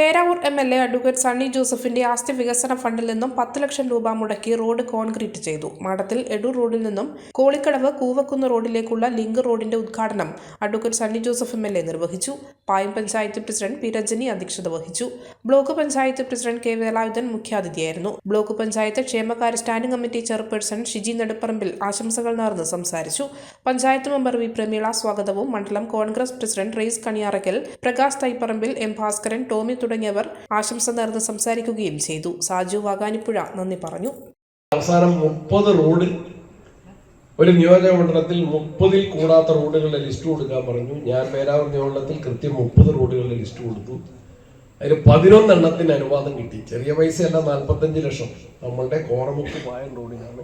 Peravoor M L A advocate Sunny ജോസഫിന്റെ ആസ്തി വികസന ഫണ്ടിൽ നിന്നും പത്ത് ലക്ഷം രൂപ മുടക്കി റോഡ് കോൺക്രീറ്റ് ചെയ്തു. മഠത്തിൽ എടൂർ റോഡിൽ നിന്നും കോളിക്കടവ് കൂവക്കുന്ന് റോഡിലേക്കുള്ള ലിങ്ക് റോഡിന്റെ ഉദ്ഘാടനം അഡ്വക്കേറ്റ് സണ്ണി ജോസഫ് എം നിർവഹിച്ചു. പായം പഞ്ചായത്ത് പ്രസിഡന്റ് പി രജനി അധ്യക്ഷത വഹിച്ചു. Block panchayat president K Velayudhan മുഖ്യാതിഥിയായിരുന്നു. Block panchayat ക്ഷേമകാര്യ standing committee chairperson Shiji Nedupparambil ആശംസകൾ നേർന്ന് സംസാരിച്ചു. പഞ്ചായത്ത് മെമ്പർ വി പ്രമീള സ്വാഗതവും മണ്ഡലം കോൺഗ്രസ് പ്രസിഡന്റ് റെയ്സ് കണിയാറക്കൽ പ്രകാശ് തൈപ്പറമ്പിൽ എം ഭാസ്കരൻ ടോമി തുടങ്ങിയവർ ആശംസ നേർന്ന് സംസാരിക്കുകയും ചെയ്തു. സാജു വാകാനിപ്പുഴ നന്ദി പറഞ്ഞു. അവസാനം മുപ്പത് റോഡ് ഒരു നിയോജക മണ്ഡലത്തിൽ മുപ്പതിൽ കൂടാത്ത റോഡുകളുടെ ലിസ്റ്റ് കൊടുക്കാൻ പറഞ്ഞു. ഞാൻ പേരാവൂർ നിയോജനത്തിൽ കൃത്യം മുപ്പത് റോഡുകളുടെ ലിസ്റ്റ് കൊടുത്തു. അതിന് പതിനൊന്നെണ്ണത്തിന് അനുവാദം കിട്ടി. ചെറിയ പൈസയല്ല നാൽപ്പത്തഞ്ച് ലക്ഷം. നമ്മളുടെ കോറമുക്ക് പായം റോഡിനാണ്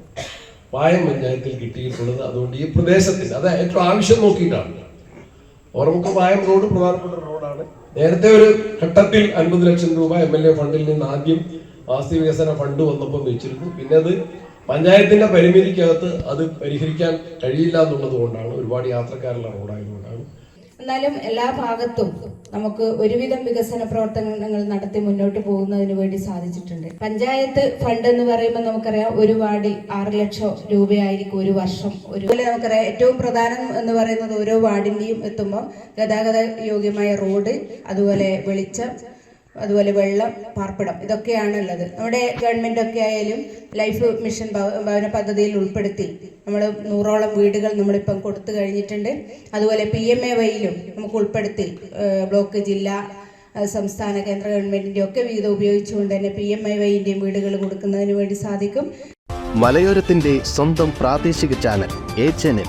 പായം പഞ്ചായത്തിൽ കിട്ടിയിട്ടുള്ളത്. അതുകൊണ്ട് ഈ പ്രദേശത്തിൽ അത് ഏറ്റവും ആവശ്യം നോക്കിയിട്ടാണ്. ഓർമ്മക്ക് പായം റോഡ് പ്രധാനപ്പെട്ട റോഡാണ്. നേരത്തെ ഒരു ഘട്ടത്തിൽ അൻപത് ലക്ഷം രൂപ എം എൽ എ ഫണ്ടിൽ നിന്ന് ആദ്യം ആസ്തി വികസന ഫണ്ട് വന്നപ്പോൾ വെച്ചിരുന്നു. പിന്നെ അത് പഞ്ചായത്തിന്റെ പരിമിതിക്കകത്ത് അത് പരിഹരിക്കാൻ കഴിയില്ല എന്നുള്ളത് കൊണ്ടാണ് ഒരുപാട് യാത്രക്കാരുള്ള റോഡായതുകൊണ്ടാണ് എന്നാലും എല്ലാ ഭാഗത്തും നമുക്ക് ഒരുവിധം വികസന പ്രവർത്തനങ്ങൾ നടത്തി മുന്നോട്ട് പോകുന്നതിന് വേണ്ടി സാധിച്ചിട്ടുണ്ട്. പഞ്ചായത്ത് ഫണ്ട് എന്ന് പറയുമ്പോൾ നമുക്കറിയാം ഒരു വാർഡിൽ ആറ് ലക്ഷം രൂപയായിരിക്കും ഒരു വർഷം. ഒരു നമുക്കറിയാം ഏറ്റവും പ്രധാനം എന്ന് പറയുന്നത് ഓരോ വാർഡിന്റെയും എത്തുമ്പോൾ ഗതാഗത യോഗ്യമായ റോഡ് അതുപോലെ വെളിച്ചം അതുപോലെ വെള്ളം പാർപ്പിടം ഇതൊക്കെയാണ് ഉള്ളത് നമ്മുടെ ഗവൺമെന്റ് ഒക്കെ ആയാലും ലൈഫ് മിഷൻ ഭവ- ഭവന പദ്ധതിയിൽ ഉൾപ്പെടുത്തി നമ്മൾ നൂറോളം വീടുകൾ നമ്മളിപ്പം കൊടുത്തു കഴിഞ്ഞിട്ടുണ്ട്. അതുപോലെ പി എം എ വൈയിലും നമുക്ക് ഉൾപ്പെടുത്തി ബ്ലോക്ക് ജില്ല സംസ്ഥാന കേന്ദ്ര ഗവൺമെന്റിന്റെ ഒക്കെ വിഹിതം ഉപയോഗിച്ചുകൊണ്ട് തന്നെ പി എം ഐ വൈന്റെയും വീടുകൾ കൊടുക്കുന്നതിന് വേണ്ടി സാധിക്കും. മലയോരത്തിന്റെ സ്വന്തം പ്രാദേശിക ചാനൽ എ ചാനൽ.